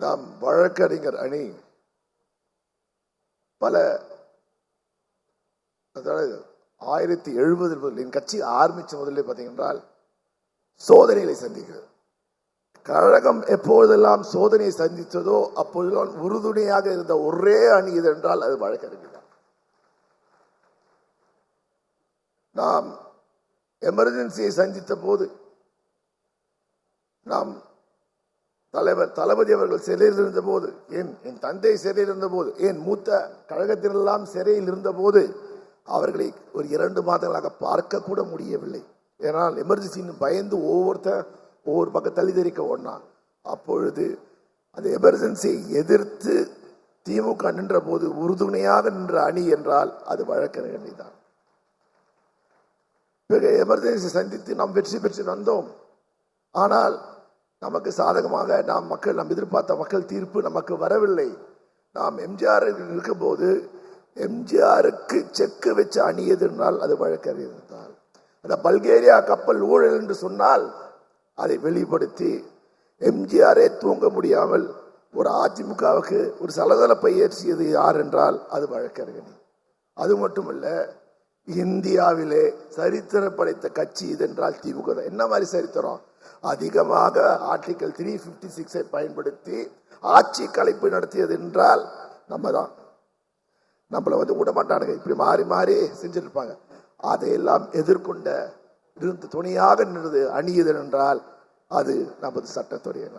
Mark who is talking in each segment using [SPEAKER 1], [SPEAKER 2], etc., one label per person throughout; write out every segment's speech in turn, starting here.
[SPEAKER 1] நாம் வழக்கறிஞர் அணி பல அதாவது ஆயிரத்தி எழுபது முதல் என் கட்சி ஆரம்பித்த முதல்ல பார்த்தீங்கன்றால் சோதனைகளை சந்திக்கிறது. கழகம் எப்போதெல்லாம் சோதனையை சந்தித்ததோ அப்பொழுதெல்லாம் உறுதுணையாக இருந்த ஒரே அணி இது என்றால் அது வழக்கறிஞர் நாம் எமர்ஜென்சியை சந்தித்த போது நாம் தலைவர் தளபதி அவர்கள் சிறையில் இருந்தபோது ஏன் என் தந்தை சிறையில் இருந்தபோது ஏன் மூத்த கழகத்திலெல்லாம் சிறையில் இருந்தபோது அவர்களை ஒரு இரண்டு மாதங்களாக பார்க்க கூட முடியவில்லை. ஏனால் எமர்ஜென்சின்னு பயந்து ஒவ்வொருத்தர் ஒவ்வொரு பக்கம் தள்ளி தெரிக்க ஓடினான் அப்பொழுது அந்த எமர்ஜென்சியை எதிர்த்து திமுக நின்ற போது உறுதுணையாக நின்ற அணி என்றால் அது வழக்கறிஞர் தான். பிறகு எமர்ஜென்சி சந்தித்து நாம் வெற்றி பெற்று வந்தோம். ஆனால் நமக்கு சாதகமாக நாம் மக்கள் நாம் எதிர்பார்த்த மக்கள் தீர்ப்பு நமக்கு வரவில்லை. நாம் எம்ஜிஆர் இருக்கும்போது எம்ஜிஆருக்கு செக்கு வச்சு அணி எதிர்னால் அது வழக்கறிஞர் தான் அந்த பல்கேரியா கப்பல் ஊழல் என்று சொன்னால் அதை வெளிப்படுத்தி எம்ஜிஆரே தூங்க முடியாமல் ஒரு அதிமுகவுக்கு ஒரு சலசலப்பை ஏற்றியது யார் என்றால் அது வழக்கறிஞர். அது மட்டுமல்ல இந்தியாவிலே சரித்திரம் படைத்த கட்சி இது என்றால் திமுக தான். என்ன மாதிரி சரித்திரம்? அதிகமாக ஆர்டிகல் த்ரீ ஃபிஃப்டி சிக்ஸை பயன்படுத்தி ஆட்சி கலைப்பு நடத்தியது என்றால் நம்ம தான் நம்மளை வந்து விட மாட்டானுங்க. இப்படி மாறி மாறி செஞ்சிருப்பாங்க. அதையெல்லாம் எதிர்கொண்ட இருந்து துணையாக நின்றது அணியது என்றால் அது நமது சட்டத்துறை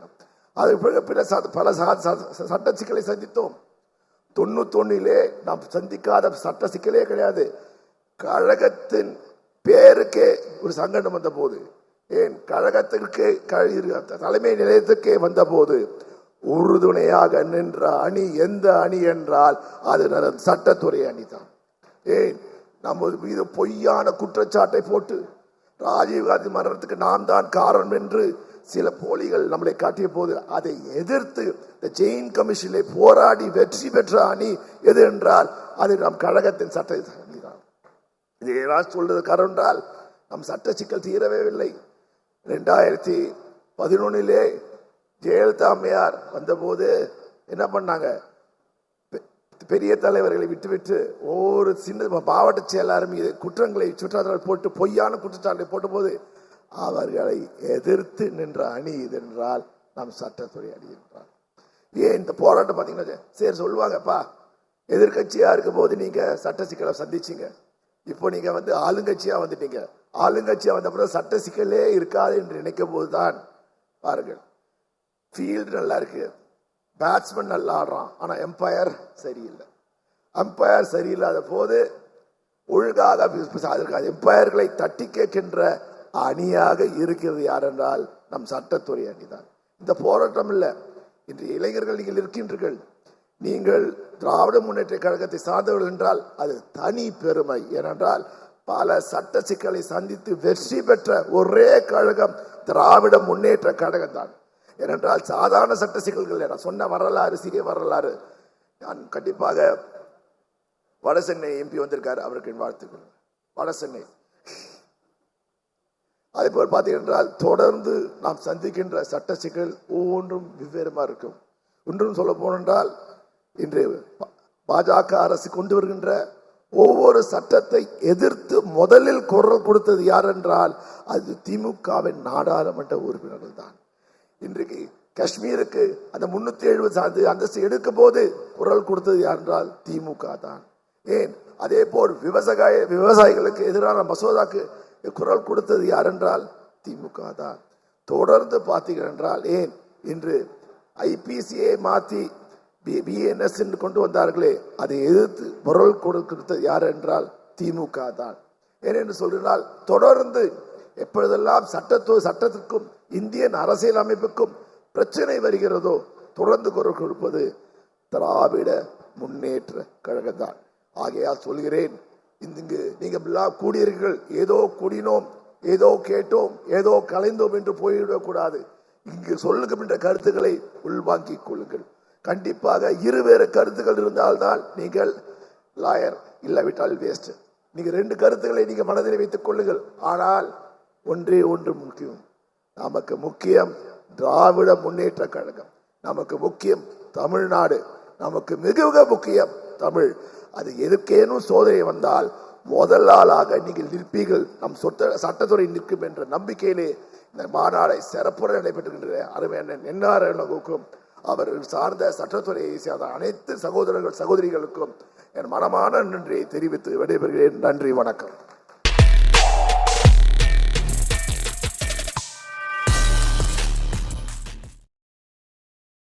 [SPEAKER 1] அது பிற- பிற பல ச- சட்ட சிக்கலை சந்தித்தோம். தொண்ணூத்தொன்னிலே நாம் சந்திக்காத சட்ட சிக்கலே கிடையாது. கழகத்தின் பேருக்கே ஒரு சங்கடம் வந்த போது ஏன் கழகத்திற்கு தலைமை நிலையத்துக்கே வந்தபோது உறுதுணையாக நின்ற அணி எந்த அணி என்றால் அது சட்டத்துறை அணி தான் ஏன்? நமது மீது பொய்யான குற்றச்சாட்டை போட்டு ராஜீவ்காந்தி மரணத்துக்கு நான் தான் காரணம் என்று சில போலிகள் நம்மளை காட்டிய போது அதை எதிர்த்து இந்த ஜெயின் கமிஷனில் போராடி வெற்றி பெற்ற அணி எது என்றால் அது நம் கழகத்தின் சட்ட அணிதான். இதை ஏதாவது சொல்றது காரணம் என்றால் நம் சட்ட சிக்கல் தீரவே இல்லை. ரெண்டாயிரத்தி பதினொன்னிலே ஜெயலலிதா அம்மையார் வந்தபோது என்ன பண்ணாங்க? பெ- பெரிய தலைவர்களை விட்டுவிட்டு ஒவ்வொரு சின்ன மாவட்ட செயலாளரும் இது குற்றங்களை சுற்றாற்றல் போட்டு பொய்யான குற்றச்சாட்டை போட்டபோது அவர்களை எதிர்த்து நின்ற அணி இது என்றால் நாம் சட்டத்துறை அணி என்றால் ஏன் இந்த போராட்டம் பார்த்தீங்கன்னா சரி சொல்லுவாங்கப்பா எதிர்கட்சியாக இருக்கும் போது நீங்கள் சட்ட சிக்கலை சந்திச்சிங்க. இப்போ நீங்கள் வந்து ஆளுங்கட்சியாக வந்துட்டீங்க. ஆளுங்கட்சி வந்த பிறகு சட்ட சிக்கலே இருக்காது என்று நினைக்கும் போதுதான் பாருங்கள். ஃபீல்டு நல்லா இருக்கு பேட்ஸ்மேன் நல்லா ஆடுறான். ஆனால் எம்பையர் சரியில்லை. எம்பையர் சரியில்லாத போது ஒழுங்காக எம்பையர்களை தட்டி கேட்கின்ற அணியாக இருக்கிறது யாரென்றால் நம் சட்டத்துறை அணிதான். இந்த போராட்டம் இல்லை. இன்று இளைஞர்கள் நீங்கள் இருக்கின்றீர்கள். நீங்கள் திராவிட முன்னேற்ற கழகத்தை சார்ந்தவர்கள் என்றால் அது தனி பெருமை. ஏனென்றால் பல சட்ட சிக்கலை சந்தித்து வெற்றி பெற்ற ஒரே கழகம் திராவிட முன்னேற்ற கழகம் தான். ஏனென்றால் சாதாரண சட்ட சிக்கல்கள் நான் சொன்ன வரலாறு சிறிய வரலாறு. நான் கண்டிப்பாக வடசென்னை எம்பி வந்திருக்கார். அவருக்கு வாழ்த்துக்கள். வடசென்னை. அதே போல் பார்த்தீங்கன்றால் தொடர்ந்து நாம் சந்திக்கின்ற சட்ட சிக்கல் ஒவ்வொன்றும் வெவ்வேறுமா இருக்கும். ஒன்றும் சொல்ல போனென்றால் இன்று பா- பாஜக அரசு கொண்டு வருகின்ற ஒவ்வொரு சட்டத்தை எதிர்த்து முதலில் குரல் கொடுத்தது யார் என்றால் அது திமுகவின் நாடாளுமன்ற உறுப்பினர்கள் தான் இன்றைக்கு காஷ்மீருக்கு அந்த முன்னூத்தி எழுபது சார்ந்து அந்தஸ்து எடுக்கும் போது குரல் கொடுத்தது யார் என்றால் திமுக தான் ஏன்? அதே போல் விவசாய விவசாயிகளுக்கு எதிரான மசோதாக்கு குரல் கொடுத்தது யார் என்றால் திமுக தான் தொடர்ந்து பார்த்தீர்கள் என்றால் ஏன்? இன்று ஐபிசியை மாற்றி பிஎன்எஸ் என்று கொண்டு வந்தார்களே அதை எதிர்த்து பொருள் கொடுத்தது யார் என்றால் திமுக தான். ஏனென்று சொல்கிறால் தொடர்ந்து எப்பொழுதெல்லாம் சட்டத்துவ சட்டத்திற்கும் இந்தியன் அரசியல் அமைப்புக்கும் பிரச்சனை வருகிறதோ தொடர்ந்து குரல் கொடுப்பது திராவிட முன்னேற்ற கழகம்தான் ஆகையால் சொல்கிறேன் இங்கு நீங்கள் எல்லாம் கூடியீர்கள் ஏதோ கூடினோம் ஏதோ கேட்டோம் ஏதோ கலைந்தோம் என்று போய்விடக்கூடாது. இங்கு சொல்லுகின்ற கருத்துக்களை உள்வாங்கிக் கொள்ளுங்கள். கண்டிப்பாக இருவேறு கருத்துக்கள் இருந்தால்தான் நீங்கள் லாயர் இல்லாவிட்டால் வேஸ்ட் நீங்கள் ரெண்டு கருத்துக்களை நீங்கள் மனதில் வைத்துக் கொள்ளுங்கள். ஆனால் ஒன்றே ஒன்று முக்கியம். நமக்கு முக்கியம் திராவிட முன்னேற்ற கழகம். நமக்கு முக்கியம் தமிழ்நாடு. நமக்கு மிக மிக முக்கியம் தமிழ். அது எதுக்கேனும் சோதனை வந்தால் முதல் ஆளாக நீங்கள் நிற்பீர்கள். நம் சொத்த சட்டத்துறை நிற்கும் என்ற நம்பிக்கையிலே இந்த மாநாடை சிறப்புற நடைபெற்றுகின்ற அருமையான என்ஆர்க்கும் அவர் சார்ந்த சட்டத்துறையை சேர்ந்த அனைத்து சகோதரர்கள் சகோதரிகளுக்கும் என் மனமான நன்றியை தெரிவித்து விடைபெறுகிறேன். நன்றி வணக்கம்.